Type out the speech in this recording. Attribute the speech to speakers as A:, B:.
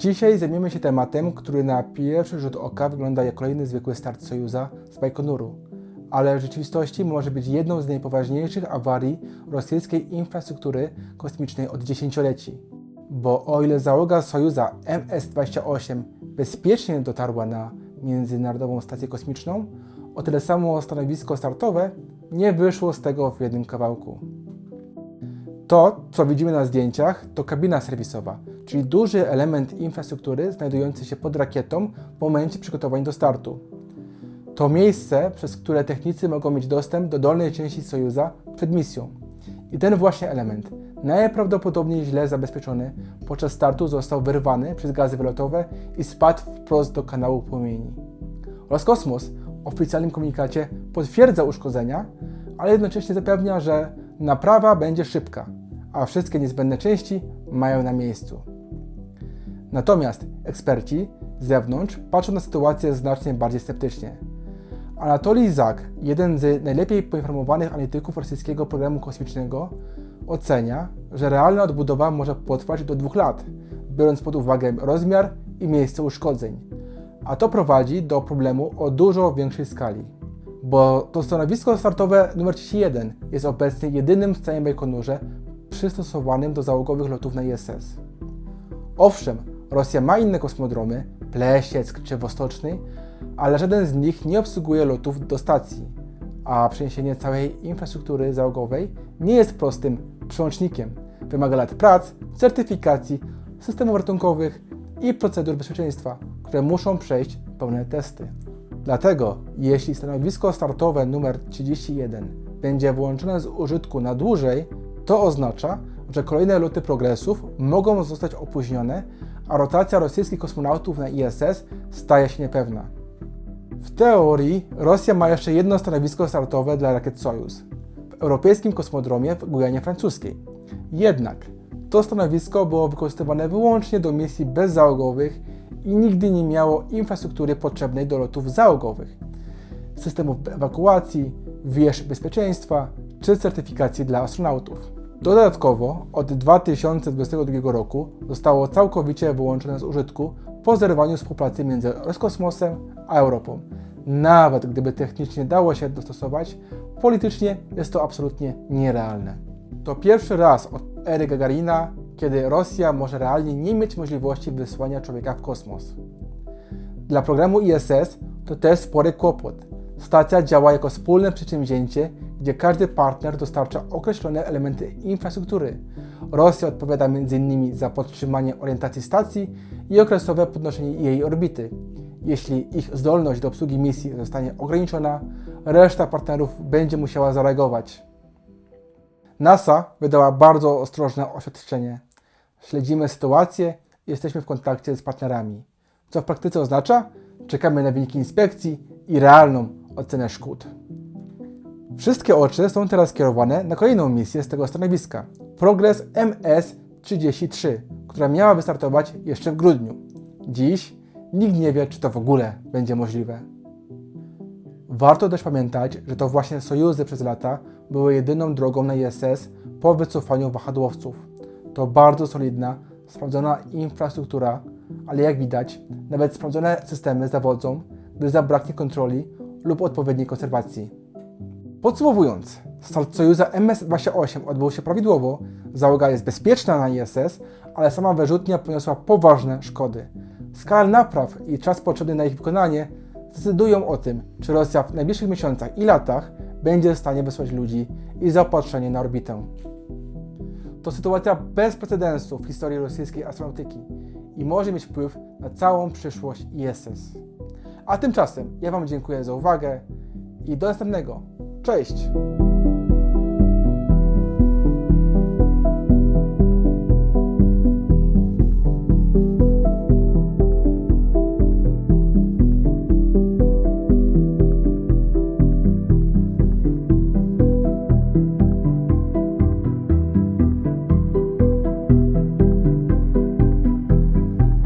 A: Dzisiaj zajmiemy się tematem, który na pierwszy rzut oka wygląda jak kolejny zwykły start Sojuza z Bajkonuru, ale w rzeczywistości może być jedną z najpoważniejszych awarii rosyjskiej infrastruktury kosmicznej od dziesięcioleci. Bo o ile załoga Sojuza MS-28 bezpiecznie dotarła na Międzynarodową Stację Kosmiczną, o tyle samo stanowisko startowe nie wyszło z tego w jednym kawałku. To, co widzimy na zdjęciach, to kabina serwisowa, czyli duży element infrastruktury znajdujący się pod rakietą w momencie przygotowań do startu. To miejsce, przez które technicy mogą mieć dostęp do dolnej części Sojuza przed misją. I ten właśnie element, najprawdopodobniej źle zabezpieczony, podczas startu został wyrwany przez gazy wylotowe i spadł wprost do kanału płomieni. Roskosmos w oficjalnym komunikacie potwierdza uszkodzenia, ale jednocześnie zapewnia, że naprawa będzie szybka, a wszystkie niezbędne części mają na miejscu. Natomiast eksperci z zewnątrz patrzą na sytuację znacznie bardziej sceptycznie. Anatolij Zak, jeden z najlepiej poinformowanych analityków rosyjskiego programu kosmicznego, ocenia, że realna odbudowa może potrwać do dwóch lat, biorąc pod uwagę rozmiar i miejsce uszkodzeń. A to prowadzi do problemu o dużo większej skali. Bo to stanowisko startowe numer 31 jest obecnie jedynym w całym Bajkonurze przystosowanym do załogowych lotów na ISS. Owszem, Rosja ma inne kosmodromy, Plesieck czy Wostoczny, ale żaden z nich nie obsługuje lotów do stacji, a przeniesienie całej infrastruktury załogowej nie jest prostym przełącznikiem. Wymaga lat prac, certyfikacji, systemów ratunkowych i procedur bezpieczeństwa, które muszą przejść pełne testy. Dlatego, jeśli stanowisko startowe numer 31 będzie wyłączone z użytku na dłużej, to oznacza, że kolejne loty progresów mogą zostać opóźnione, a rotacja rosyjskich kosmonautów na ISS staje się niepewna. W teorii Rosja ma jeszcze jedno stanowisko startowe dla rakiet Sojus w europejskim kosmodromie w Gujanie Francuskiej. Jednak to stanowisko było wykorzystywane wyłącznie do misji bezzałogowych i nigdy nie miało infrastruktury potrzebnej do lotów załogowych, systemów ewakuacji, wież bezpieczeństwa czy certyfikacji dla astronautów. Dodatkowo od 2022 roku zostało całkowicie wyłączone z użytku po zerwaniu współpracy między Roskosmosem a Europą. Nawet gdyby technicznie dało się dostosować, politycznie jest to absolutnie nierealne. To pierwszy raz od ery Gagarina, kiedy Rosja może realnie nie mieć możliwości wysłania człowieka w kosmos. Dla programu ISS to też spory kłopot. Stacja działa jako wspólne przedsięwzięcie, gdzie każdy partner dostarcza określone elementy infrastruktury. Rosja odpowiada m.in. za podtrzymanie orientacji stacji i okresowe podnoszenie jej orbity. Jeśli ich zdolność do obsługi misji zostanie ograniczona, reszta partnerów będzie musiała zareagować. NASA wydała bardzo ostrożne oświadczenie. Śledzimy sytuację i jesteśmy w kontakcie z partnerami. Co w praktyce oznacza? Czekamy na wyniki inspekcji i realną ocenę szkód. Wszystkie oczy są teraz kierowane na kolejną misję z tego stanowiska. Progress MS-33, która miała wystartować jeszcze w grudniu. Dziś nikt nie wie, czy to w ogóle będzie możliwe. Warto też pamiętać, że to właśnie sojuzy przez lata były jedyną drogą na ISS po wycofaniu wahadłowców. To bardzo solidna, sprawdzona infrastruktura, ale jak widać, nawet sprawdzone systemy zawodzą, gdy zabraknie kontroli lub odpowiedniej konserwacji. Podsumowując, start Sojuza MS-28 odbył się prawidłowo, załoga jest bezpieczna na ISS, ale sama wyrzutnia poniosła poważne szkody. Skala napraw i czas potrzebny na ich wykonanie zdecydują o tym, czy Rosja w najbliższych miesiącach i latach będzie w stanie wysłać ludzi i zaopatrzenie na orbitę. To sytuacja bez precedensu w historii rosyjskiej astronautyki i może mieć wpływ na całą przyszłość ISS. A tymczasem ja Wam dziękuję za uwagę i do następnego. Cześć!